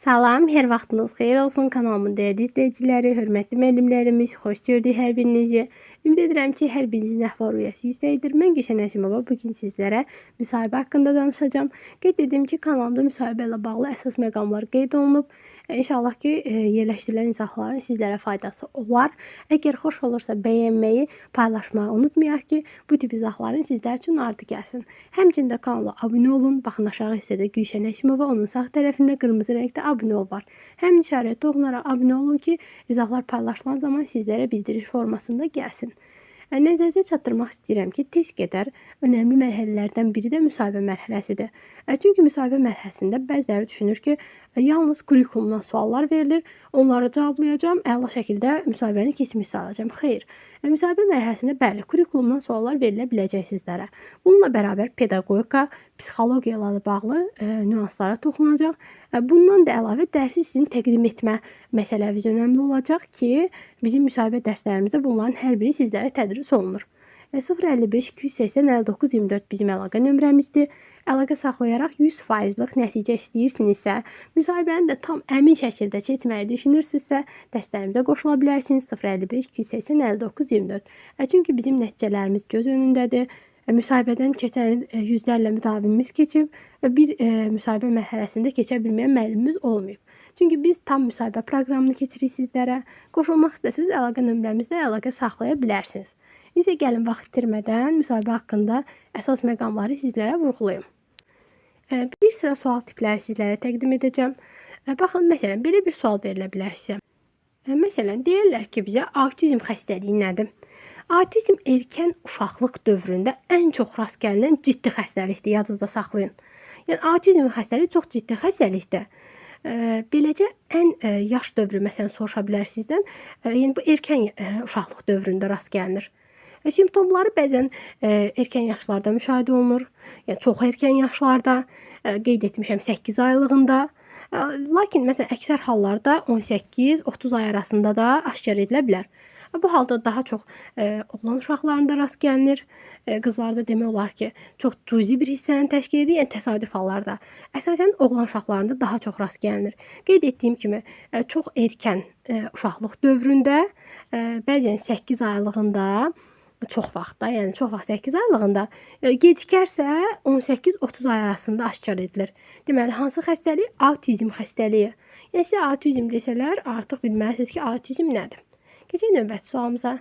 Salam, hər vaxtınız xeyir olsun kanalımın dəyərli izləyiciləri, hörmətli müəllimlərimiz, xoş gördük hər birinizi. Ümid edirəm ki, hər birinizin əhval-ruhiyyəsi yüksəkdir. Mən Gülşən Həşimova bu gün sizlərə müsahibə haqqında danışacağam. Qeyd edim ki, kanalımda müsahibə ilə bağlı əsas məqamlar qeyd olunub. E, İnşallah ki, e, yerləşdirilən izahların sizlərə faydası olar. Əgər xoş olursa bəyənməyi, paylaşmağı unutmayaq ki, bu tip izahların sizlər üçün ardı gəlsin. Həmçinin də kanala abunə olun. Baxın aşağı hissədə Gülşən Həşimova, onun sağ tərəfində qırmızı rəngdə abunə ol var. Həmin işarəyə toxunaraq abunə olun ki, izahlar paylaşılan zaman sizlərə bildiriş formasında gəlsin. Nəzərinizə çatdırmaq istəyirəm ki, test qədər önəmli mərhələlərdən biri də müsahibə mərhələsidir. E, Çünki müsahibə mərhələsində bəziləri düşünür ki, e, yalnız kurikulumdan suallar verilir, onları cavablayacağam, əla şəkildə müsahibəni keçmiş sayacağam. Xeyr. Müsahibə mərhələsində bəli, kurikulumdan suallar verilə biləcək sizlərə. Bununla bərabər pedaqogika, psixologiya ilə bağlı e, nüanslara toxunacaq. E, Bundan da əlavə dərsi sizin təqdim etmə məsələniz önəmli olacaq ki, bizim müsahibə dərslərimizdə bunların hər biri sizlərə tədris olunur. E, 055 280 59 24 bizim əlaqə nömrəmizdir. Əlaqə saxlayaraq 100%lıq nəticə istəyirsinizsə, müsahibəni də tam əmin şəkildə keçməyi düşünürsinüzsə, dəstəyimizə qoşula bilərsiniz. 055 280 59 24. E, Çünki bizim nəticələrimiz göz önündədir. E, Müsahibədən keçən e, yüzlərlə müdavimimiz keçib və biz e, müsahibə mərhələsində keçə bilməyən müəllimimiz olmayıb. Çünki biz tam müsahibə proqramını keçirik sizlərə. Qoşulmaq istəsəz əlaqə nömrəmizlə əlaqə saxlaya bilərsiniz. İndi gəlin vaxt itirmədən müsahibə haqqında əsas məqamları sizlərə vurğulayım. Bir sıra sual tipləri sizlərə təqdim edəcəm. Baxın, məsələn, belə bir sual verilə bilər sizə. Məsələn, deyirlər ki, bizə autizm xəstəliyi nədir? Autizm erkən uşaqlıq dövründə ən çox rast gəlinən ciddi xəstəlikdir, yadınızda saxlayın. Yəni autizm xəstəliyi çox ciddi xəstəlikdir. Beləcə ən yaş dövrü məsələn soruşa bilər sizdən. Yəni bu erkən uşaqlıq dövründə rast gəlinir. E, Simptomları bəzən e, erkən yaşlarda müşahidə olunur. Yəni çox erkən yaşlarda, e, qeyd etmişəm 8 aylığında. E, Lakin məsələn əksər hallarda 18-30 ay arasında da aşkar edilə bilər. E, Bu halda daha çox e, oğlan uşaqlarında rast gəlinir. E, qızlarda demək olar ki, çox cüzi bir hissəni təşkil edir, yəni təsadüf hallarda. Əsasən oğlan uşaqlarında daha çox rast gəlinir. Qeyd etdiyim kimi, e, çox erkən e, uşaqlıq dövründə, bəzən 8 aylığında çox vaxtda, yəni çox vaxt 8 aylığında e, gecikərsə 18-30 ay arasında aşkar edilir. Deməli, hansı xəstəlik? Autizm xəstəliyi. Yəni sizə autizm desələr, artıq bilməlisiniz ki, autizm nədir. Keçək növbəti sualımıza.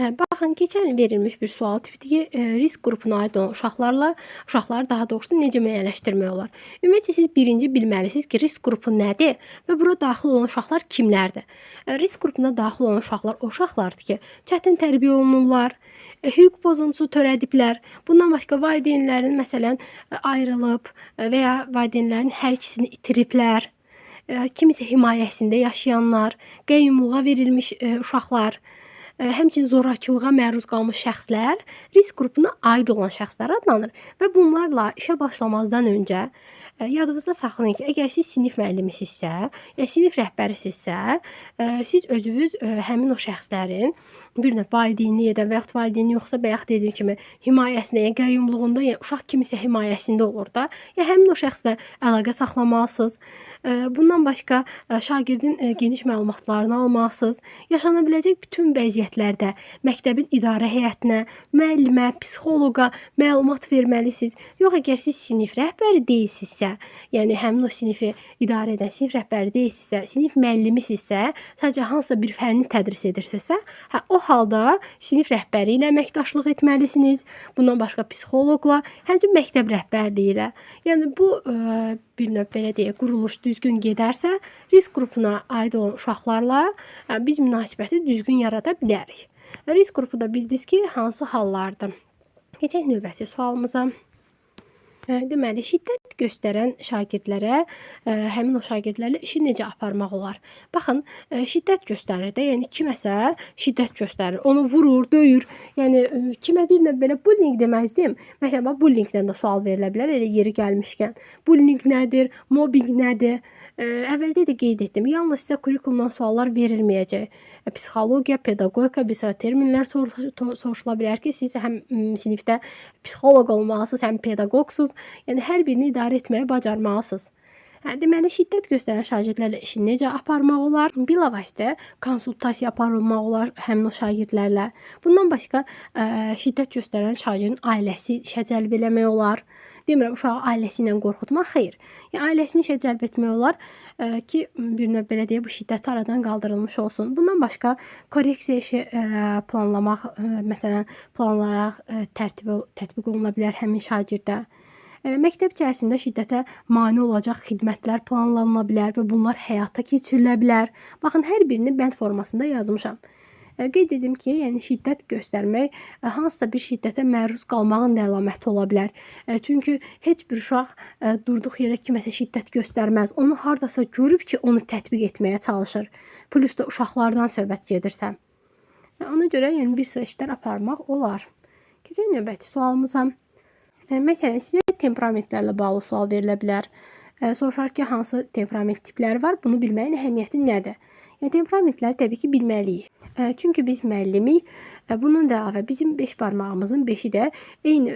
Ə, Baxın, keçən il verilmiş bir sual tipidir ki, e, risk qrupuna aid olan uşaqlarla uşaqları daha doğrusu necə müəyyənləşdirmək olar? Ümumiyyətlə siz birinci bilməlisiniz ki, risk qrupu nədir və bura daxil olan uşaqlar kimlərdir? Ə, Risk qrupuna daxil olan uşaqlar o uşaqlardır ki, çətin tərbiyə olunurlar, e, hüquq pozuntusu törədiblər. Bundan başqa valideynlərin məsələn ayrılıb və ya valideynlərin hər ikisini itiriblər. Kimisə himayəsində yaşayanlar, qəyyumluğa verilmiş uşaqlar, həmçinin zorakılığa məruz qalmış şəxslər risk qrupuna aid olan şəxslər adlanır və bunlarla işə başlamazdan öncə ə, yadınızda saxlayın ki, əgər siz sinif müəllimisinizsə, ya sinif rəhbərisinizsə, ə, siz özünüz ə, həmin o şəxslərin bir növ valideynlik edən və yaxud valideyni yoxsa bayaq dediyim kimi himayəsində, yəni qəyyumluğunda, yəni uşaq kimisə himayəsində olur da, ya həmin o şəxslə əlaqə saxlamalısınız. Bundan başqa şagirdin geniş məlumatlarını almalısınız. Yaşana biləcək bütün vəziyyətlərdə məktəbin idarə heyətinə, müəllimə, psixoloqa məlumat verməlisiniz. Yox, əgər siz sinif rəhbəri deyilsinizsə, yəni həmin o sinifi idarə edən sinif rəhbəri deyilsinizsə, sinif müəllimisinizsə, sadəcə hansısa bir fənni tədris edirsinizsə, hə o halda sinif rəhbəri ilə əməkdaşlıq etməlisiniz. Bundan başqa psixoloqla, həmçinin məktəb rəhbərliyi ilə. Yəni bu ə, bir növ belə deyək, quruluş düzgün gedərsə, risk qrupuna aid olan uşaqlarla ə, biz münasibəti düzgün yarada bilərik. Risk qrupu da bildiniz ki, hansı hallardır? Keçək növbəti sualımıza. Deməli, şiddət göstərən şagirdlərə ə, həmin o şagirdlərlə işi necə aparmaq olar? Baxın, ə, şiddət göstərir də, yəni kiməsə şiddət göstərir, onu vurur, döyür. Yəni ə, kimə bir növ belə bullying deməzdim. Məsələn, bax bullyingdən də sual verilə bilər elə yeri gəlmişkən. Bullying nədir? Mobbing nədir? Ə, Əvvəldə də qeyd etdim. Yalnız sizə kurikulumdan suallar verilməyəcək. Ə, Psixologiya, pedaqogika bir sıra terminlər sor- soruşula bilər ki, siz həm sinifdə psixoloq olmalısınız, həm pedaqoqsuz. Yəni hər birini idarə etməyi bacarmalısınız. Deməli şiddət göstərən şagirdlərlə işi necə aparmaq olar? Bilavasitə konsultasiya aparılmaq olar həmin o şagirdlərlə. Bundan başqa ə, şiddət göstərən şagirdin ailəsi işə cəlb eləmək olar. Demirəm uşağı ailəsi ilə qorxutmaq, xeyr. Yəni ailəsini işə cəlb etmək olar ki, bir növ belə deyə bu şiddət aradan qaldırılmış olsun. Bundan başqa korreksiya işi ə, planlamaq, ə, məsələn, planlaraq ə, tərtib tətbiq oluna bilər həmin şagirdə. Ə, Məktəb içərisində şiddətə mane olacaq xidmətlər planlana bilər və bunlar həyata keçirilə bilər. Baxın, hər birini bənd formasında yazmışam. Ə, Qeyd edim ki, yəni şiddət göstərmək ə, hansısa bir şiddətə məruz qalmağın da əlaməti ola bilər. Ə, Çünki heç bir uşaq ə, durduq yerə kiməsə şiddət göstərməz. Onu hardasa görüb ki, onu tətbiq etməyə çalışır. Plus da uşaqlardan söhbət gedirsə. Ona görə yəni bir sıra işlər aparmaq olar. Keçək növbəti sualımıza. Ə, Məsələn, sizə temperamentlərlə bağlı sual verilə bilər. Ə, Soruşar ki, hansı temperament tipləri var? Bunu bilməyin əhəmiyyəti nədir? Yəni temperamentləri təbii ki, bilməliyik. Çünki biz müəllimik. Ə, Bundan da əlavə bizim 5 barmağımızın 5-i də eyni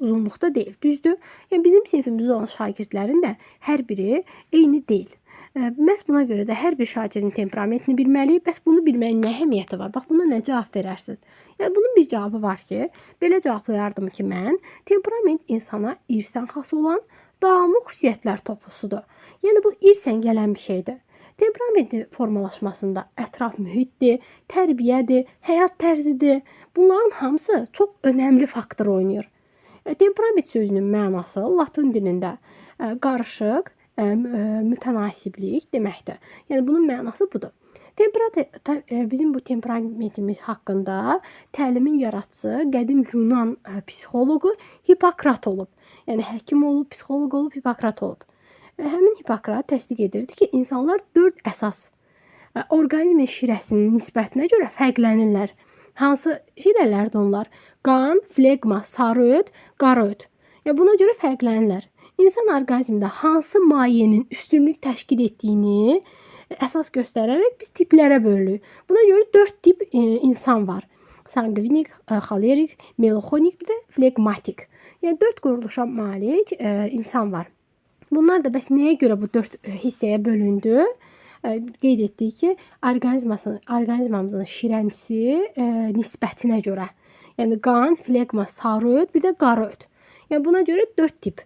uzunluqda deyil, düzdür? Bizim sinifimizdə olan şagirdlərin də hər biri eyni deyil. Məhz buna görə də hər bir şagirdin temperamentini bilməliyik. Bəs bunu bilməyin nə əhəmiyyəti var? Bax buna nə cavab verərsiniz? Yəni bunun bir cavabı var ki, belə cavablayardım ki, mən temperament insana irsən xas olan davamlı xüsusiyyətlər toplusudur. Yəni bu irsən gələn bir şeydir. Temperamentin formalaşmasında ətraf mühitdir, tərbiyədir, həyat tərzidir. Bunların hamısı çox önəmli faktor oynayır. Temperament sözünün mənası latın dilində qarışıq, mütənasiblik deməkdir. Yəni bunun mənası budur. Temperat ta- e, bizim bu temperamentimiz haqqında təlimin yaradıcısı qədim Yunan e, psixoloqu Hipokrat olub. Yəni həkim olub, psixoloq olub, Hipokrat olub. E, Həmin Hipokrat təsdiq edirdi ki, insanlar 4 əsas e, orqanizmin şirəsinin nisbətinə görə fərqlənirlər. Hansı şirələrdir onlar? Qan, flegma, sarı öd, qara öd. Ya buna görə fərqlənirlər. İnsan orqanizmində hansı mayenin üstünlük təşkil etdiyini əsas göstərərək biz tiplərə bölürük. Buna görə 4 tip e, insan var. Sanguinik, e, xolerik, melanxolik, bir də flegmatik. Yəni 4 quruluşa malik e, insan var. Bunlar da bəs nəyə görə bu 4 hissəyə bölündü? Qeyd etdik ki, orqanizmasının orqanizmamızın şirəsi ə, nisbətinə görə. Yəni qan, flegma, sarı öd, bir də qara öd. Yəni buna görə 4 tip.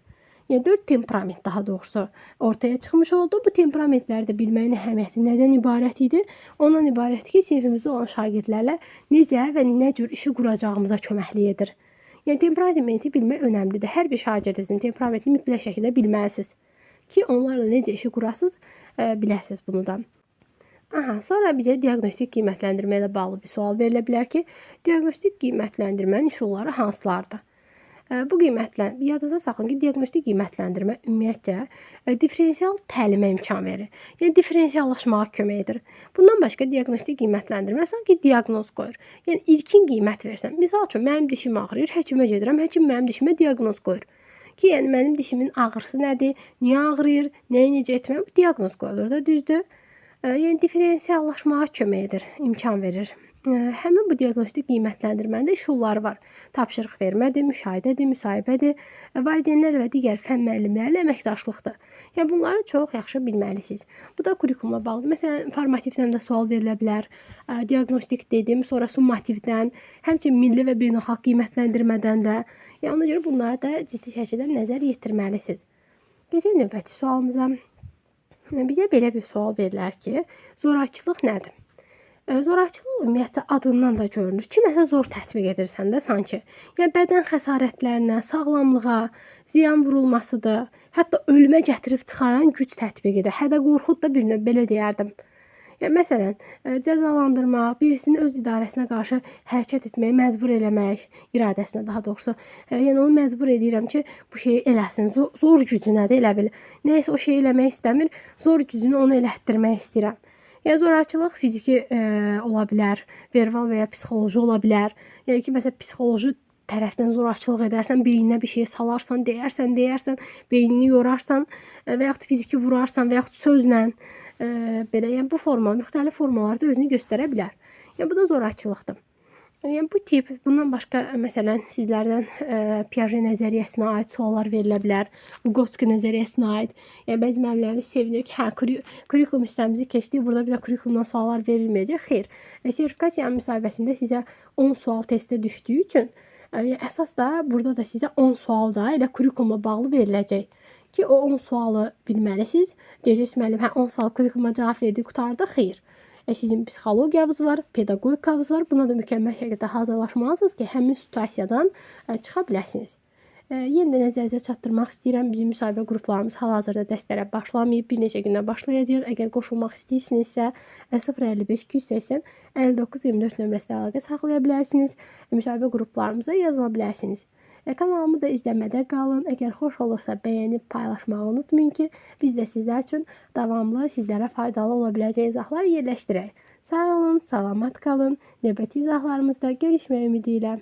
Yəni 4 temperament daha doğrusu ortaya çıxmış oldu. Bu temperamentləri də bilməyin əhəmiyyəti nədən ibarət idi? Ondan ibarət ki, sinifimizdə olan şagirdlərlə necə və nə cür işi quracağımıza köməklik edir. Yəni temperamenti bilmək önəmlidir. Hər bir şagirdinizin temperamentini mütləq şəkildə bilməlisiniz ki, onlarla necə işi qurasınız, ə, biləsiniz bunu da. Aha, sonra bizə diaqnostik qiymətləndirmə ilə bağlı bir sual verilə bilər ki, diaqnostik qiymətləndirmənin üsulları hansılardır? Ə, Bu qiymətlən yadınızda saxlayın ki, diaqnostik qiymətləndirmə ümumiyyətcə ə, differensial təlimə imkan verir. Yəni differensiallaşmağa kömək edir. Bundan başqa diaqnostik qiymətləndirmə sanki diaqnoz qoyur. Yəni ilkin qiymət versən. Məsəl üçün mənim dişim ağrıyır, həkimə gedirəm, həkim mənim dişimə diaqnoz qoyur. Ki, yəni mənim dişimin ağrısı nədir, niyə ağrıyır, nəyi necə bu diaqnoz qoyulur da, düzdür? Ə, Yəni differensiallaşmağa kömək edir, imkan verir. Həmin bu diaqnostik qiymətləndirmənin də üsulları var. Tapşırıq vermədir, müşahidədir, müsahibədir, valideynlər və digər fənn müəllimlərlə əməkdaşlıqdır. Yəni bunları çox yaxşı bilməlisiniz. Bu da kurikulumla bağlı. Məsələn, formativdən də sual verilə bilər. Diaqnostik dedim, sonra summativdən, həmçinin milli və beynəlxalq qiymətləndirmədən də. Yəni ona görə bunlara da ciddi şəkildə nəzər yetirməlisiniz. Keçək növbəti sualımıza. Bizə belə bir sual verilər ki, zorakılıq nədir? Ə, Zorakılıq ümumiyyətlə adından da görünür. Kiməsə zor tətbiq edirsən də sanki. Yəni bədən xəsarətlərinə, sağlamlığa ziyan vurulmasıdır. Hətta ölümə gətirib çıxaran güc tətbiqidir. Hədə qorxud da bir növ belə deyərdim. Yəni məsələn, ə, cəzalandırmaq, birisini öz idarəsinə qarşı hərəkət etməyə məcbur eləmək, iradəsinə daha doğrusu. Ə, Yəni onu məcbur edirəm ki, bu şeyi eləsin. Zor, zor gücünədir elə bil. Nəysə o şeyi eləmək istəmir, zor gücünü ona elətdirmək istəyirəm. Yəni zorakılıq fiziki ə, ola bilər, verbal və ya psixoloji ola bilər. Yəni ki, məsələn, psixoloji tərəfdən zorakılıq edərsən, beyninə bir şey salarsan, deyərsən, deyərsən, beynini yorarsan ə, və yaxud fiziki vurarsan və yaxud sözlə ə, belə, yəni bu forma, müxtəlif formalarda özünü göstərə bilər. Yəni bu da zorakılıqdır. Yəni bu tip, bundan başqa məsələn sizlərdən ə, Piaget nəzəriyyəsinə aid suallar verilə bilər. Vygotsky nəzəriyyəsinə aid. Yəni bəzi müəllimlərimiz sevinir ki, hə kuri kurikulum hissəmizi keçdik. Burada bizə kurikulumdan suallar verilməyəcək. Xeyr. E, sertifikasiya müsahibəsində sizə 10 sual testə düşdüyü üçün ə, əsas da burada da sizə 10 sual da elə kurikulumla bağlı veriləcək ki, o 10 sualı bilməlisiniz. Deyəcəksiniz müəllim, hə 10 sual kurikuluma cavab verdik, qurtardı. Xeyr. E, sizin psixologiyanız var, pedaqogikanız var. Buna da mükəmməl şəkildə hazırlaşmalısınız ki, həmin situasiyadan ə, çıxa biləsiniz. Yenə də nəzərinizə çatdırmaq istəyirəm. Bizim müsahibə qruplarımız hal-hazırda dərslərə başlamayıb, bir neçə gündə başlayacaq. Əgər qoşulmaq istəyirsinizsə, 055 280 59 24 nömrəsində əlaqə saxlaya bilərsiniz. Müsahibə qruplarımıza yazıla bilərsiniz. E, kanalımı da izləmədə qalın. Əgər xoş olursa bəyənib paylaşmağı unutmayın ki, biz də sizlər üçün davamlı sizlərə faydalı ola biləcək izahlar yerləşdirək. Sağ olun, salamat qalın. Növbəti izahlarımızda görüşmək ümidi ilə.